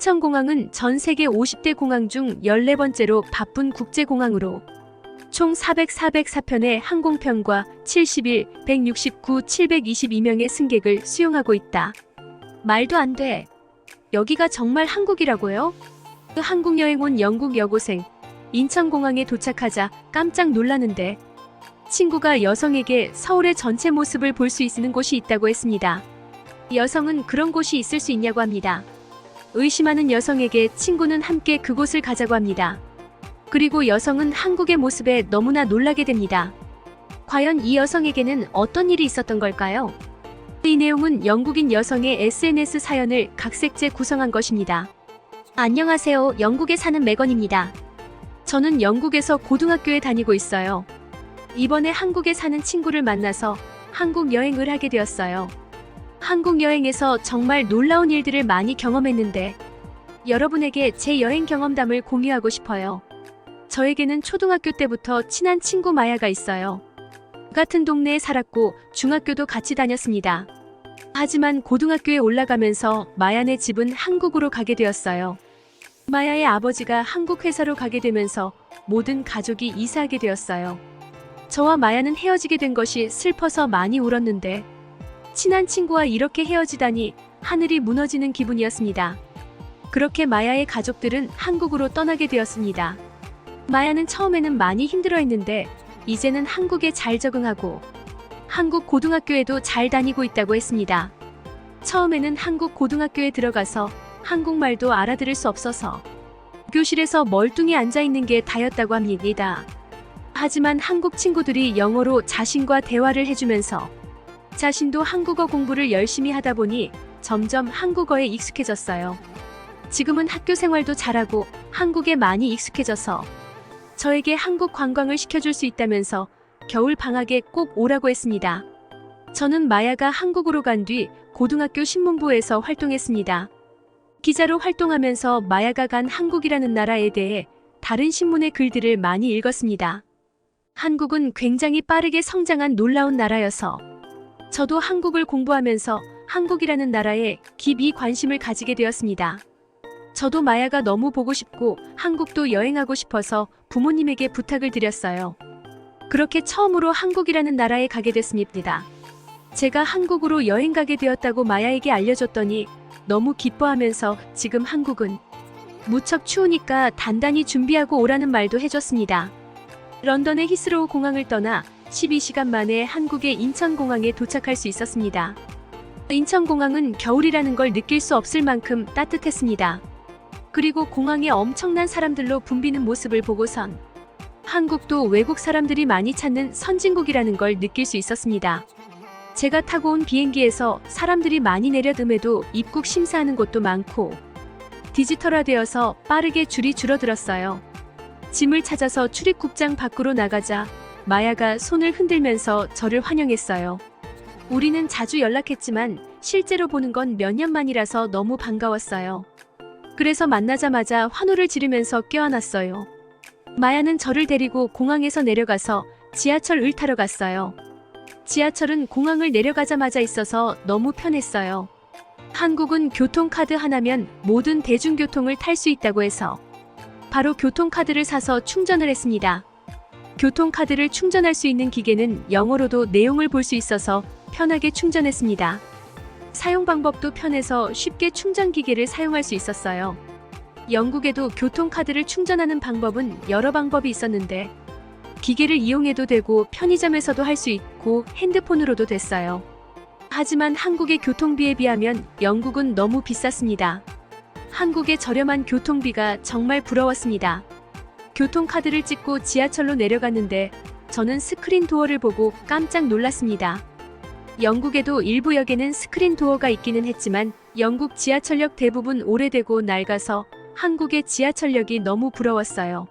인천공항은 전 세계 50대 공항 중 14번째로 바쁜 국제공항으로 총 400, 404편의 항공편과 71, 169, 722명의 승객을 수용하고 있다. 말도 안 돼. 여기가 정말 한국이라고요? 그 한국 여행 온 영국 여고생 인천공항에 도착하자 깜짝 놀라는데 친구가 여성에게 서울의 전체 모습을 볼 수 있는 곳이 있다고 했습니다. 여성은 그런 곳이 있을 수 있냐고 합니다. 의심하는 여성에게 친구는 함께 그곳을 가자고 합니다. 그리고 여성은 한국의 모습에 너무나 놀라게 됩니다. 과연 이 여성에게는 어떤 일이 있었던 걸까요? 이 내용은 영국인 여성의 SNS 사연을 각색제 구성한 것입니다. 안녕하세요. 영국에 사는 메건입니다. 저는 영국에서 고등학교에 다니고 있어요. 이번에 한국에 사는 친구를 만나서 한국 여행을 하게 되었어요. 한국 여행에서 정말 놀라운 일들을 많이 경험했는데 여러분에게 제 여행 경험담을 공유하고 싶어요. 저에게는 초등학교 때부터 친한 친구 마야가 있어요. 같은 동네에 살았고 중학교도 같이 다녔습니다. 하지만 고등학교에 올라가면서 마야네 집은 한국으로 가게 되었어요. 마야의 아버지가 한국 회사로 가게 되면서 모든 가족이 이사하게 되었어요. 저와 마야는 헤어지게 된 것이 슬퍼서 많이 울었는데 친한 친구와 이렇게 헤어지다니 하늘이 무너지는 기분이었습니다. 그렇게 마야의 가족들은 한국으로 떠나게 되었습니다. 마야는 처음에는 많이 힘들어했는데 이제는 한국에 잘 적응하고 한국 고등학교에도 잘 다니고 있다고 했습니다. 처음에는 한국 고등학교에 들어가서 한국말도 알아들을 수 없어서 교실에서 멀뚱히 앉아 있는 게 다였다고 합니다. 하지만 한국 친구들이 영어로 자신과 대화를 해주면서 자신도 한국어 공부를 열심히 하다 보니 점점 한국어에 익숙해졌어요. 지금은 학교 생활도 잘하고 한국에 많이 익숙해져서 저에게 한국 관광을 시켜줄 수 있다면서 겨울 방학에 꼭 오라고 했습니다. 저는 마야가 한국으로 간 뒤 고등학교 신문부에서 활동했습니다. 기자로 활동하면서 마야가 간 한국이라는 나라에 대해 다른 신문의 글들을 많이 읽었습니다. 한국은 굉장히 빠르게 성장한 놀라운 나라여서 저도 한국을 공부하면서 한국이라는 나라에 깊이 관심을 가지게 되었습니다. 저도 마야가 너무 보고 싶고 한국도 여행하고 싶어서 부모님에게 부탁을 드렸어요. 그렇게 처음으로 한국이라는 나라에 가게 됐습니다. 제가 한국으로 여행 가게 되었다고 마야에게 알려줬더니 너무 기뻐하면서 지금 한국은 무척 추우니까 단단히 준비하고 오라는 말도 해줬습니다. 런던의 히스로우 공항을 떠나 12시간 만에 한국의 인천공항에 도착할 수 있었습니다. 인천공항은 겨울이라는 걸 느낄 수 없을 만큼 따뜻했습니다. 그리고 공항에 엄청난 사람들로 붐비는 모습을 보고선 한국도 외국 사람들이 많이 찾는 선진국이라는 걸 느낄 수 있었습니다. 제가 타고 온 비행기에서 사람들이 많이 내려듦에도 입국 심사하는 곳도 많고 디지털화되어서 빠르게 줄이 줄어들었어요. 짐을 찾아서 출입국장 밖으로 나가자 마야가 손을 흔들면서 저를 환영했어요. 우리는 자주 연락했지만 실제로 보는 건 몇 년 만이라서 너무 반가웠어요. 그래서 만나자마자 환호를 지르면서 껴안았어요. 마야는 저를 데리고 공항에서 내려가서 지하철을 타러 갔어요. 지하철은 공항을 내려가자마자 있어서 너무 편했어요. 한국은 교통카드 하나면 모든 대중교통을 탈 수 있다고 해서 바로 교통카드를 사서 충전을 했습니다. 교통카드를 충전할 수 있는 기계는 영어로도 내용을 볼 수 있어서 편하게 충전했습니다. 사용 방법도 편해서 쉽게 충전 기계를 사용할 수 있었어요. 영국에도 교통카드를 충전하는 방법은 여러 방법이 있었는데 기계를 이용해도 되고 편의점에서도 할 수 있고 핸드폰으로도 됐어요. 하지만 한국의 교통비에 비하면 영국은 너무 비쌌습니다. 한국의 저렴한 교통비가 정말 부러웠습니다. 교통카드를 찍고 지하철로 내려갔는데 저는 스크린 도어를 보고 깜짝 놀랐습니다. 영국에도 일부 역에는 스크린 도어가 있기는 했지만 영국 지하철역 대부분 오래되고 낡아서 한국의 지하철역이 너무 부러웠어요.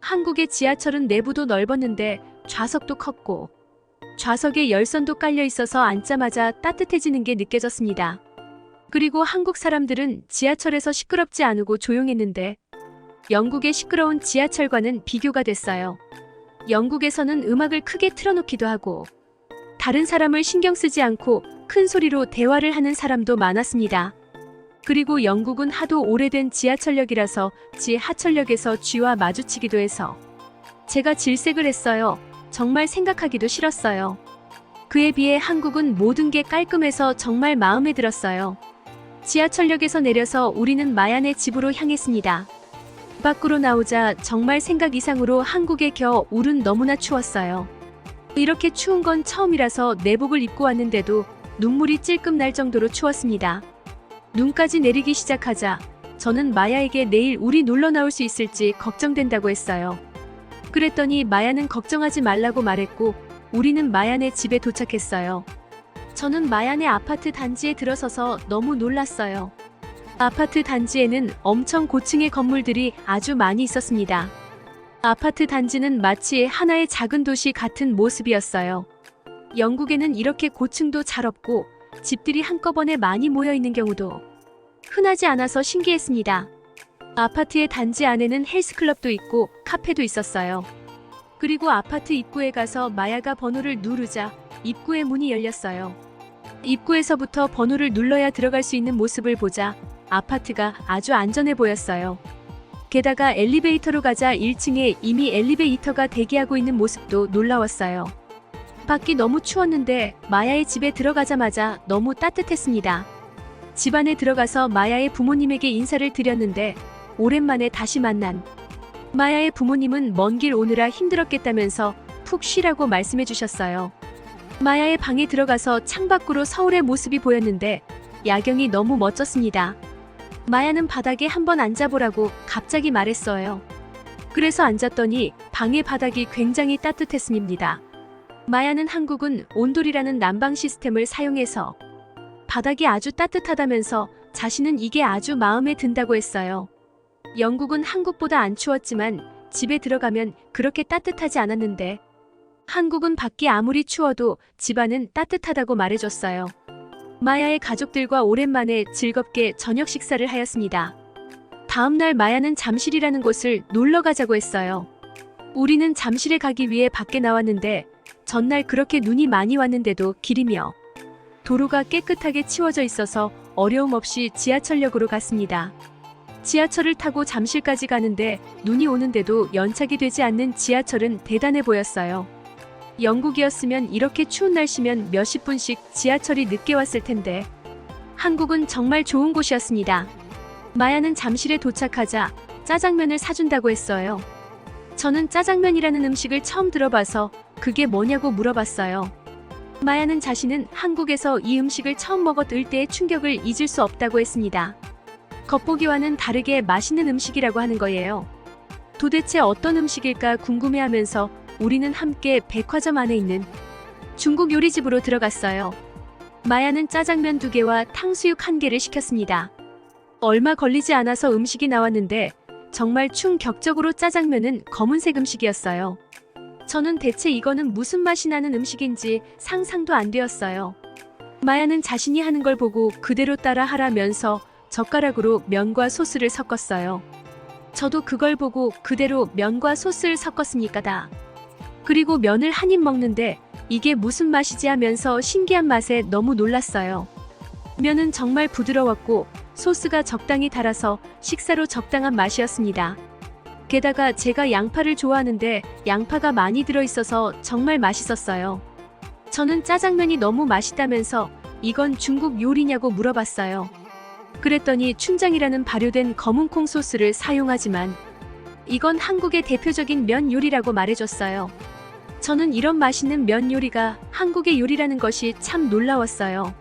한국의 지하철은 내부도 넓었는데 좌석도 컸고 좌석에 열선도 깔려 있어서 앉자마자 따뜻해지는 게 느껴졌습니다. 그리고 한국 사람들은 지하철에서 시끄럽지 않고 조용했는데 영국의 시끄러운 지하철과는 비교가 됐어요. 영국에서는 음악을 크게 틀어놓기도 하고 다른 사람을 신경 쓰지 않고 큰 소리로 대화를 하는 사람도 많았습니다. 그리고 영국은 하도 오래된 지하철역이라서 지 하철역에서 쥐와 마주치기도 해서 제가 질색을 했어요. 정말 생각하기도 싫었어요. 그에 비해 한국은 모든 게 깔끔해서 정말 마음에 들었어요. 지하철역에서 내려서 우리는 마얀의 집으로 향했습니다. 밖으로 나오자 정말 생각 이상으로 한국의 겨울은 너무나 추웠어요. 이렇게 추운 건 처음이라서 내복을 입고 왔는데도 눈물이 찔끔 날 정도로 추웠습니다. 눈까지 내리기 시작하자 저는 마야에게 내일 우리 놀러 나올 수 있을지 걱정된다고 했어요. 그랬더니 마야는 걱정하지 말라고 말했고 우리는 마얀의 집에 도착했어요. 저는 마얀의 아파트 단지에 들어서서 너무 놀랐어요. 아파트 단지에는 엄청 고층의 건물들이 아주 많이 있었습니다. 아파트 단지는 마치 하나의 작은 도시 같은 모습이었어요. 영국에는 이렇게 고층도 잘 없고 집들이 한꺼번에 많이 모여 있는 경우도 흔하지 않아서 신기했습니다. 아파트의 단지 안에는 헬스클럽도 있고 카페도 있었어요. 그리고 아파트 입구에 가서 마야가 번호를 누르자 입구의 문이 열렸어요. 입구에서부터 번호를 눌러야 들어갈 수 있는 모습을 보자 아파트가 아주 안전해 보였어요. 게다가 엘리베이터로 가자 1층에 이미 엘리베이터가 대기하고 있는 모습도 놀라웠어요. 밖이 너무 추웠는데 마야의 집에 들어가자마자 너무 따뜻했습니다. 집 안에 들어가서 마야의 부모님에게 인사를 드렸는데 오랜만에 다시 만난 마야의 부모님은 먼 길 오느라 힘들었겠다면서 푹 쉬라고 말씀해 주셨어요. 마야의 방에 들어가서 창밖으로 서울의 모습이 보였는데 야경이 너무 멋졌습니다. 마야는 바닥에 한번 앉아보라고 갑자기 말했어요. 그래서 앉았더니 방의 바닥이 굉장히 따뜻했습니다. 마야는 한국은 온돌이라는 난방 시스템을 사용해서 바닥이 아주 따뜻하다면서 자신은 이게 아주 마음에 든다고 했어요. 영국은 한국보다 안 추웠지만 집에 들어가면 그렇게 따뜻하지 않았는데 한국은 밖이 아무리 추워도 집안은 따뜻하다고 말해줬어요. 마야의 가족들과 오랜만에 즐겁게 저녁 식사를 하였습니다. 다음날 마야는 잠실이라는 곳을 놀러 가자고 했어요. 우리는 잠실에 가기 위해 밖에 나왔는데 전날 그렇게 눈이 많이 왔는데도 길이며 도로가 깨끗하게 치워져 있어서 어려움 없이 지하철역으로 갔습니다. 지하철을 타고 잠실까지 가는데 눈이 오는데도 연착이 되지 않는 지하철은 대단해 보였어요. 영국이었으면 이렇게 추운 날씨면 몇십 분씩 지하철이 늦게 왔을 텐데 한국은 정말 좋은 곳이었습니다. 마야는 잠실에 도착하자 짜장면을 사준다고 했어요. 저는 짜장면이라는 음식을 처음 들어봐서 그게 뭐냐고 물어봤어요. 마야는 자신은 한국에서 이 음식을 처음 먹었을 때의 충격을 잊을 수 없다고 했습니다. 겉보기와는 다르게 맛있는 음식이라고 하는 거예요. 도대체 어떤 음식일까 궁금해하면서 우리는 함께 백화점 안에 있는 중국 요리집으로 들어갔어요. 마야는 짜장면 두 개와 탕수육 한 개를 시켰습니다. 얼마 걸리지 않아서 음식이 나왔는데 정말 충격적으로 짜장면은 검은색 음식이었어요. 저는 대체 이거는 무슨 맛이 나는 음식인지 상상도 안 되었어요. 마야는 자신이 하는 걸 보고 그대로 따라 하라면서 젓가락으로 면과 소스를 섞었어요. 저도 그걸 보고 그대로 면과 소스를 섞었으니까 다. 그리고 면을 한 입 먹는데 이게 무슨 맛이지 하면서 신기한 맛에 너무 놀랐어요. 면은 정말 부드러웠고 소스가 적당히 달아서 식사로 적당한 맛이었습니다. 게다가 제가 양파를 좋아하는데 양파가 많이 들어있어서 정말 맛있었어요. 저는 짜장면이 너무 맛있다면서 이건 중국 요리냐고 물어봤어요. 그랬더니 춘장이라는 발효된 검은콩 소스를 사용하지만 이건 한국의 대표적인 면 요리라고 말해줬어요. 저는 이런 맛있는 면 요리가 한국의 요리라는 것이 참 놀라웠어요.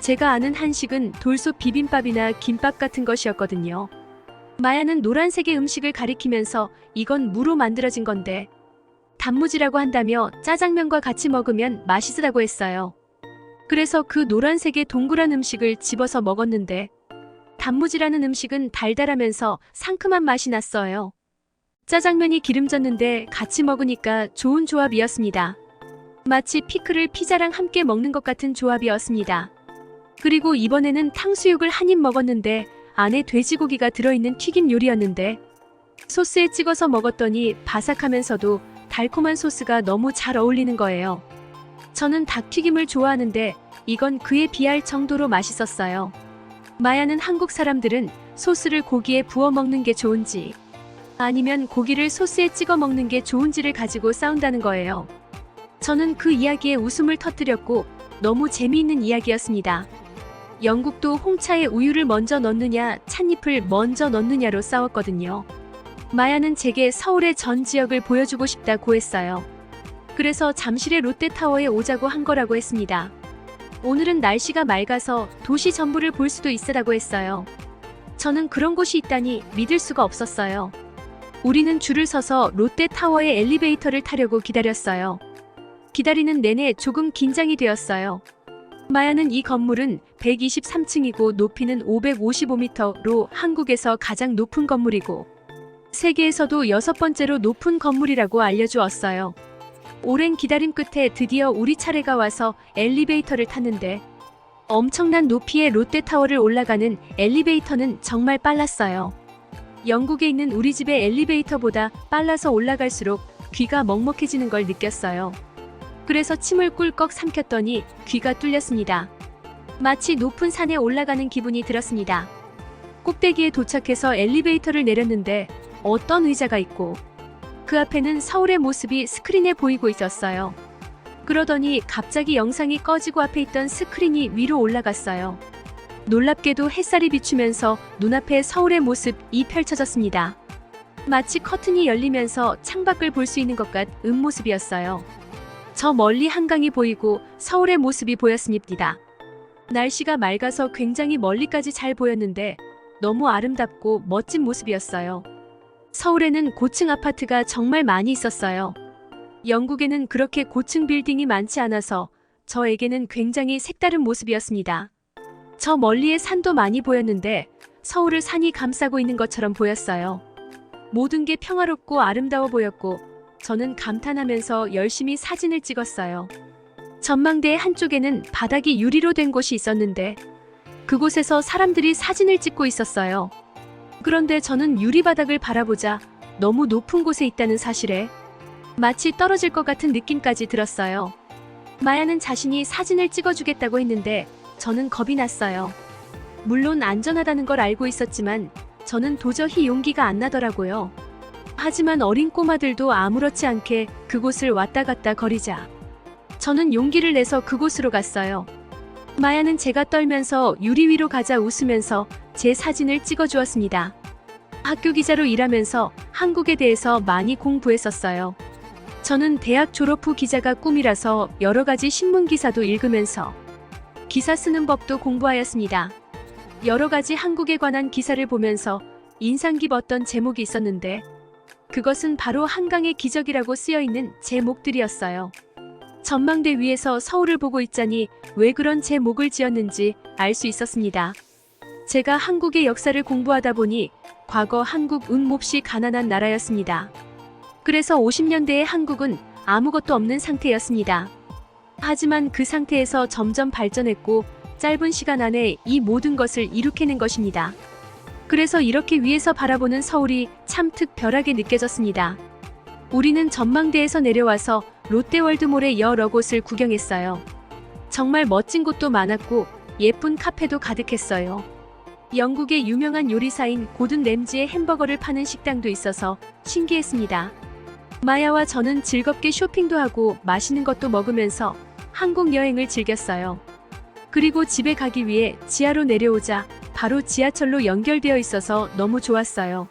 제가 아는 한식은 돌솥 비빔밥이나 김밥 같은 것이었거든요. 마야는 노란색의 음식을 가리키면서 이건 무로 만들어진 건데 단무지라고 한다며 짜장면과 같이 먹으면 맛있으다고 했어요. 그래서 그 노란색의 동그란 음식을 집어서 먹었는데 단무지라는 음식은 달달하면서 상큼한 맛이 났어요. 짜장면이 기름졌는데 같이 먹으니까 좋은 조합이었습니다. 마치 피클을 피자랑 함께 먹는 것 같은 조합이었습니다. 그리고 이번에는 탕수육을 한 입 먹었는데 안에 돼지고기가 들어있는 튀김 요리였는데 소스에 찍어서 먹었더니 바삭하면서도 달콤한 소스가 너무 잘 어울리는 거예요. 저는 닭튀김을 좋아하는데 이건 그에 비할 정도로 맛있었어요. 마야는 한국 사람들은 소스를 고기에 부어 먹는 게 좋은지 아니면 고기를 소스에 찍어 먹는 게 좋은지를 가지고 싸운다는 거예요. 저는 그 이야기에 웃음을 터뜨렸고 너무 재미있는 이야기였습니다. 영국도 홍차에 우유를 먼저 넣느냐 찻잎을 먼저 넣느냐로 싸웠거든요. 마야는 제게 서울의 전 지역을 보여주고 싶다고 했어요. 그래서 잠실의 롯데타워에 오자고 한 거라고 했습니다. 오늘은 날씨가 맑아서 도시 전부를 볼 수도 있으라고 했어요. 저는 그런 곳이 있다니 믿을 수가 없었어요. 우리는 줄을 서서 롯데타워의 엘리베이터를 타려고 기다렸어요. 기다리는 내내 조금 긴장이 되었어요. 마야는 이 건물은 123층이고 높이는 555m로 한국에서 가장 높은 건물이고 세계에서도 여섯 번째로 높은 건물이라고 알려주었어요. 오랜 기다림 끝에 드디어 우리 차례가 와서 엘리베이터를 탔는데 엄청난 높이의 롯데타워를 올라가는 엘리베이터는 정말 빨랐어요. 영국에 있는 우리 집의 엘리베이터보다 빨라서 올라갈수록 귀가 먹먹해지는 걸 느꼈어요. 그래서 침을 꿀꺽 삼켰더니 귀가 뚫렸습니다. 마치 높은 산에 올라가는 기분이 들었습니다. 꼭대기에 도착해서 엘리베이터를 내렸는데 어떤 의자가 있고 그 앞에는 서울의 모습이 스크린에 보이고 있었어요. 그러더니 갑자기 영상이 꺼지고 앞에 있던 스크린이 위로 올라갔어요. 놀랍게도 햇살이 비추면서 눈앞에 서울의 모습이 펼쳐졌습니다. 마치 커튼이 열리면서 창밖을 볼 수 있는 것 같은 모습이었어요. 저 멀리 한강이 보이고 서울의 모습이 보였습니다. 날씨가 맑아서 굉장히 멀리까지 잘 보였는데 너무 아름답고 멋진 모습이었어요. 서울에는 고층 아파트가 정말 많이 있었어요. 영국에는 그렇게 고층 빌딩이 많지 않아서 저에게는 굉장히 색다른 모습이었습니다. 저 멀리에 산도 많이 보였는데 서울을 산이 감싸고 있는 것처럼 보였어요. 모든 게 평화롭고 아름다워 보였고 저는 감탄하면서 열심히 사진을 찍었어요. 전망대 한쪽에는 바닥이 유리로 된 곳이 있었는데 그곳에서 사람들이 사진을 찍고 있었어요. 그런데 저는 유리 바닥을 바라보자 너무 높은 곳에 있다는 사실에 마치 떨어질 것 같은 느낌까지 들었어요. 마야는 자신이 사진을 찍어주겠다고 했는데 저는 겁이 났어요. 물론 안전하다는 걸 알고 있었지만 저는 도저히 용기가 안 나더라고요. 하지만 어린 꼬마들도 아무렇지 않게 그곳을 왔다 갔다 거리자 저는 용기를 내서 그곳으로 갔어요. 마야는 제가 떨면서 유리 위로 가자 웃으면서 제 사진을 찍어 주었습니다. 학교 기자로 일하면서 한국에 대해서 많이 공부했었어요. 저는 대학 졸업 후 기자가 꿈이라서 여러 가지 신문 기사도 읽으면서 기사 쓰는 법도 공부하였습니다. 여러 가지 한국에 관한 기사를 보면서 인상 깊었던 제목이 있었는데 그것은 바로 한강의 기적이라고 쓰여 있는 제목들이었어요. 전망대 위에서 서울을 보고 있자니 왜 그런 제목을 지었는지 알 수 있었습니다. 제가 한국의 역사를 공부하다 보니 과거 한국은 몹시 가난한 나라였습니다. 그래서 50년대의 한국은 아무것도 없는 상태였습니다. 하지만 그 상태에서 점점 발전했고 짧은 시간 안에 이 모든 것을 이룩해낸 것입니다. 그래서 이렇게 위에서 바라보는 서울이 참 특별하게 느껴졌습니다. 우리는 전망대에서 내려와서 롯데월드몰의 여러 곳을 구경했어요. 정말 멋진 곳도 많았고 예쁜 카페도 가득했어요. 영국의 유명한 요리사인 고든 램지의 햄버거를 파는 식당도 있어서 신기했습니다. 마야와 저는 즐겁게 쇼핑도 하고 맛있는 것도 먹으면서 한국 여행을 즐겼어요. 그리고 집에 가기 위해 지하로 내려오자 바로 지하철로 연결되어 있어서 너무 좋았어요.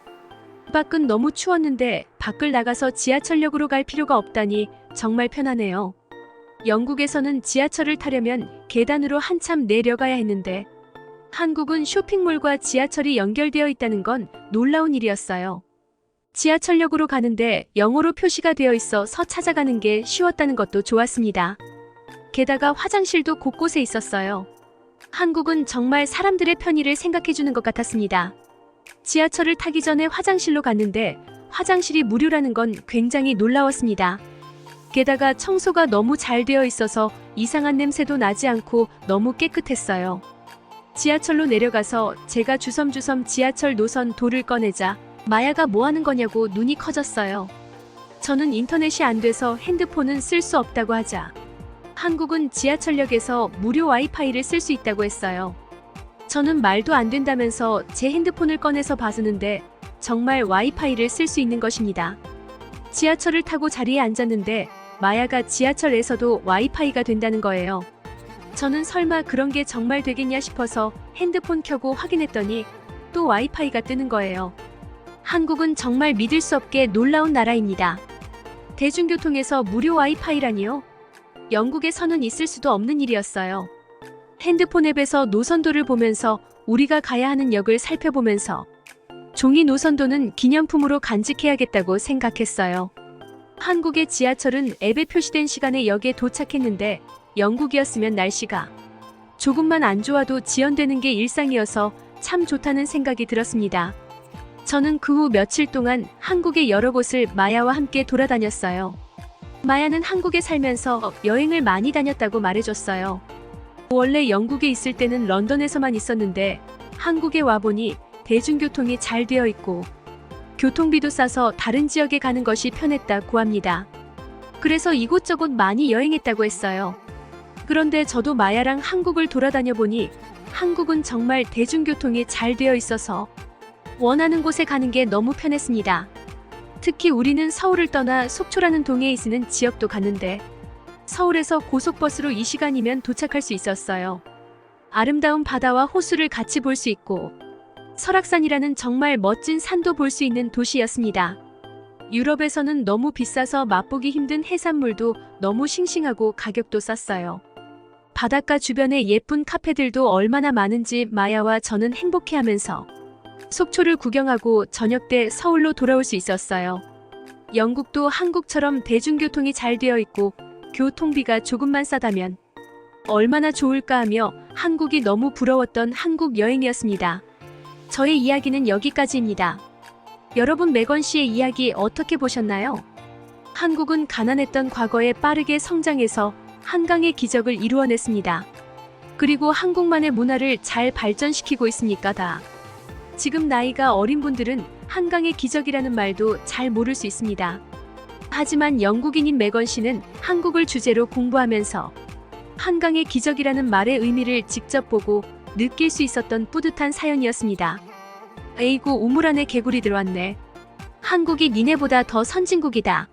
밖은 너무 추웠는데 밖을 나가서 지하철역으로 갈 필요가 없다니 정말 편하네요. 영국에서는 지하철을 타려면 계단으로 한참 내려가야 했는데 한국은 쇼핑몰과 지하철이 연결되어 있다는 건 놀라운 일이었어요. 지하철역으로 가는데 영어로 표시가 되어 있어 서 찾아가는 게 쉬웠다는 것도 좋았습니다. 게다가 화장실도 곳곳에 있었어요. 한국은 정말 사람들의 편의를 생각해주는 것 같았습니다. 지하철을 타기 전에 화장실로 갔는데 화장실이 무료라는 건 굉장히 놀라웠습니다. 게다가 청소가 너무 잘 되어 있어서 이상한 냄새도 나지 않고 너무 깨끗했어요. 지하철로 내려가서 제가 주섬주섬 지하철 노선 도를 꺼내자 마야가 뭐 하는 거냐고 눈이 커졌어요. 저는 인터넷이 안 돼서 핸드폰은 쓸 수 없다고 하자 한국은 지하철역에서 무료 와이파이를 쓸 수 있다고 했어요. 저는 말도 안 된다면서 제 핸드폰을 꺼내서 봤는데 정말 와이파이를 쓸 수 있는 것입니다. 지하철을 타고 자리에 앉았는데 마야가 지하철에서도 와이파이가 된다는 거예요. 저는 설마 그런 게 정말 되겠냐 싶어서 핸드폰 켜고 확인했더니 또 와이파이가 뜨는 거예요. 한국은 정말 믿을 수 없게 놀라운 나라입니다. 대중교통에서 무료 와이파이라니요? 영국에서는 있을 수도 없는 일이었어요. 핸드폰 앱에서 노선도를 보면서 우리가 가야 하는 역을 살펴보면서 종이 노선도는 기념품으로 간직해야겠다고 생각했어요. 한국의 지하철은 앱에 표시된 시간에 역에 도착했는데 영국이었으면 날씨가 조금만 안 좋아도 지연되는 게 일상이어서 참 좋다는 생각이 들었습니다. 저는 그 후 며칠 동안 한국의 여러 곳을 마야와 함께 돌아다녔어요. 마야는 한국에 살면서 여행을 많이 다녔다고 말해줬어요. 원래 영국에 있을 때는 런던에서만 있었는데 한국에 와보니 대중교통이 잘 되어 있고 교통비도 싸서 다른 지역에 가는 것이 편했다고 합니다. 그래서 이곳저곳 많이 여행했다고 했어요. 그런데 저도 마야랑 한국을 돌아다녀 보니 한국은 정말 대중교통이 잘 되어 있어서 원하는 곳에 가는 게 너무 편했습니다. 특히 우리는 서울을 떠나 속초라는 동해에 있는 지역도 갔는데 서울에서 고속버스로 2시간이면 도착할 수 있었어요. 아름다운 바다와 호수를 같이 볼 수 있고 설악산이라는 정말 멋진 산도 볼 수 있는 도시였습니다. 유럽에서는 너무 비싸서 맛보기 힘든 해산물도 너무 싱싱하고 가격도 쌌어요. 바닷가 주변에 예쁜 카페들도 얼마나 많은지 마야와 저는 행복해하면서 속초를 구경하고 저녁 때 서울로 돌아올 수 있었어요. 영국도 한국처럼 대중교통이 잘 되어 있고 교통비가 조금만 싸다면 얼마나 좋을까 하며 한국이 너무 부러웠던 한국 여행이었습니다. 저의 이야기는 여기까지입니다. 여러분 매건 씨의 이야기 어떻게 보셨나요? 한국은 가난했던 과거에 빠르게 성장해서 한강의 기적을 이루어냈습니다. 그리고 한국만의 문화를 잘 발전시키고 있으니까 다. 지금 나이가 어린 분들은 한강의 기적이라는 말도 잘 모를 수 있습니다. 하지만 영국인인 매건 씨는 한국을 주제로 공부하면서 한강의 기적이라는 말의 의미를 직접 보고 느낄 수 있었던 뿌듯한 사연이었습니다. 에이구 우물 안에 개구리 들어왔네. 한국이 니네보다 더 선진국이다.